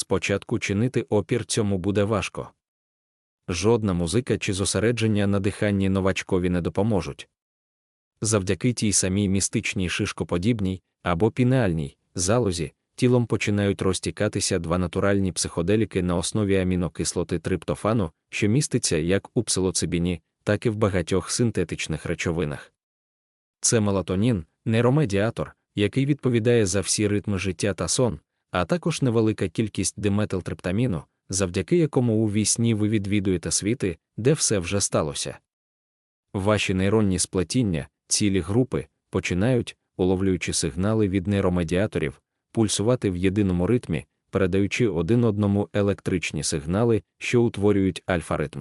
спочатку чинити опір цьому буде важко. Жодна музика чи зосередження на диханні новачкові не допоможуть. Завдяки тій самій містичній шишкоподібній або пінеальній залозі тілом починають розтікатися два натуральні психоделіки на основі амінокислоти триптофану, що міститься як у псилоцибіні, так і в багатьох синтетичних речовинах. Це мелатонін, нейромедіатор, який відповідає за всі ритми життя та сон, а також невелика кількість диметилтриптаміну, завдяки якому у вісні ви відвідуєте світи, де все вже сталося. Ваші нейронні сплетіння, цілі групи, починають, уловлюючи сигнали від нейромедіаторів, пульсувати в єдиному ритмі, передаючи один одному електричні сигнали, що утворюють альфа-ритм.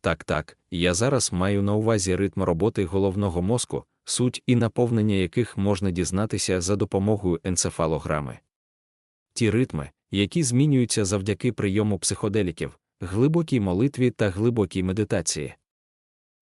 Так, так, я зараз маю на увазі ритм роботи головного мозку, суть і наповнення яких можна дізнатися за допомогою енцефалограми. Ті ритми, які змінюються завдяки прийому психоделіків, глибокій молитві та глибокій медитації.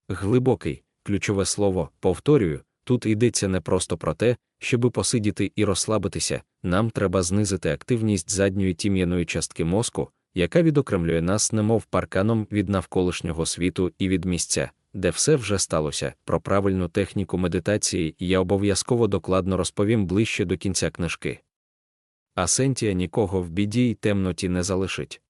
Глибокий ключове слово, повторюю, тут йдеться не просто про те, щоби посидіти і розслабитися, нам треба знизити активність задньої тім'яної частки мозку, яка відокремлює нас немов парканом від навколишнього світу і від місця, де все вже сталося. Про правильну техніку медитації я обов'язково докладно розповім ближче до кінця книжки. Асентія нікого в біді й темноті не залишить.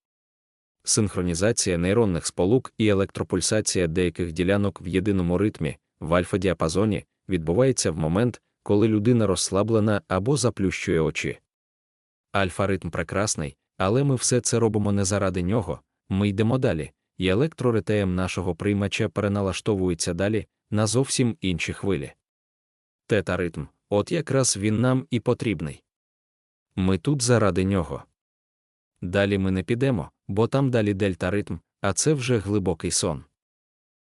Синхронізація нейронних сполук і електропульсація деяких ділянок в єдиному ритмі, в альфа-діапазоні, відбувається в момент, коли людина розслаблена або заплющує очі. Альфа-ритм прекрасний, але ми все це робимо не заради нього, ми йдемо далі, і електроритеєм нашого приймача переналаштовується далі на зовсім інші хвилі. Тета-ритм, от якраз він нам і потрібний. Ми тут заради нього. Далі ми не підемо, бо там далі дельта-ритм, а це вже глибокий сон.